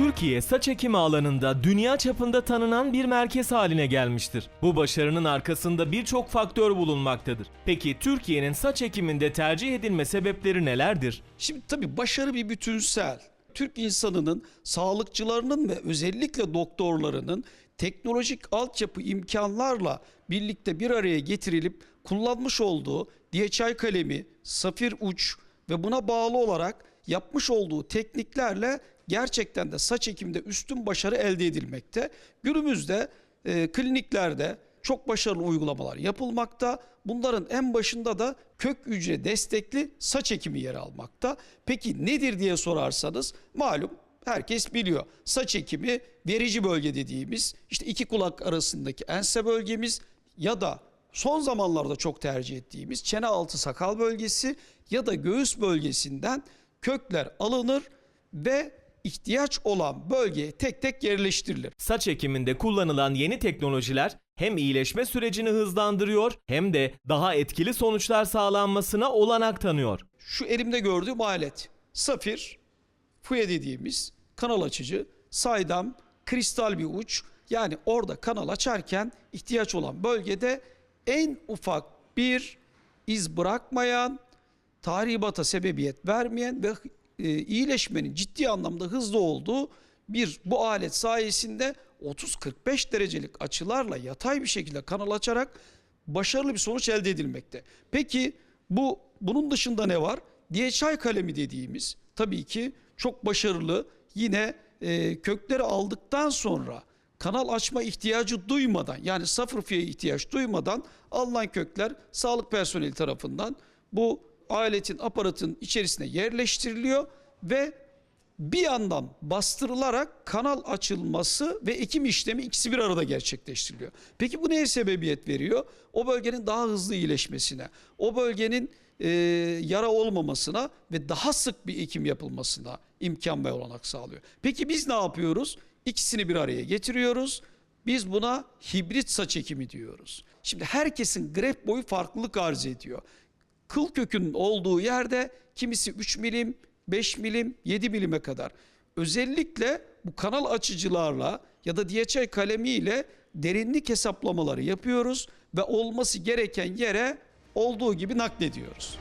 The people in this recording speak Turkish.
Türkiye saç ekimi alanında dünya çapında tanınan bir merkez haline gelmiştir. Bu başarının arkasında birçok faktör bulunmaktadır. Peki Türkiye'nin saç ekiminde tercih edilme sebepleri nelerdir? Şimdi tabii başarı bir bütünsel. Türk insanının, sağlıkçılarının ve özellikle doktorlarının teknolojik altyapı imkanlarla birlikte bir araya getirilip kullanmış olduğu DHI kalemi, safir uç ve buna bağlı olarak yapmış olduğu tekniklerle gerçekten de saç ekiminde üstün başarı elde edilmekte. Günümüzde e, kliniklerde çok başarılı uygulamalar yapılmakta. Bunların en başında da kök hücre destekli saç ekimi yer almakta. Peki nedir diye sorarsanız malum herkes biliyor. Saç ekimi verici bölge dediğimiz işte iki kulak arasındaki ense bölgemiz ya da son zamanlarda çok tercih ettiğimiz çene altı sakal bölgesi ya da göğüs bölgesinden kökler alınır ve ihtiyaç olan bölgeye tek tek yerleştirilir. Saç ekiminde kullanılan yeni teknolojiler hem iyileşme sürecini hızlandırıyor hem de daha etkili sonuçlar sağlanmasına olanak tanıyor. Şu elimde gördüğüm alet. Safir, fuye dediğimiz kanal açıcı, saydam, kristal bir uç. Yani orada kanal açarken ihtiyaç olan bölgede en ufak bir iz bırakmayan, tahribata sebebiyet vermeyen ve e, iyileşmenin ciddi anlamda hızlı olduğu bir bu alet sayesinde 30-45 derecelik açılarla yatay bir şekilde kanal açarak başarılı bir sonuç elde edilmekte. Peki bu bunun dışında ne var? DHI kalemi dediğimiz tabii ki çok başarılı yine e, kökleri aldıktan sonra kanal açma ihtiyacı duymadan yani sıfır fiye ihtiyaç duymadan alınan kökler sağlık personeli tarafından bu aletin aparatın içerisine yerleştiriliyor ve bir yandan bastırılarak kanal açılması ve ekim işlemi ikisi bir arada gerçekleştiriliyor. Peki bu neye sebebiyet veriyor? O bölgenin daha hızlı iyileşmesine, o bölgenin e, yara olmamasına ve daha sık bir ekim yapılmasına imkan ve olanak sağlıyor. Peki biz ne yapıyoruz? İkisini bir araya getiriyoruz. Biz buna hibrit saç ekimi diyoruz. Şimdi herkesin grep boyu farklılık arz ediyor. Kıl kökünün olduğu yerde kimisi 3 milim, 5 milim, 7 milime kadar. Özellikle bu kanal açıcılarla ya da DHI kalemiyle derinlik hesaplamaları yapıyoruz ve olması gereken yere olduğu gibi naklediyoruz.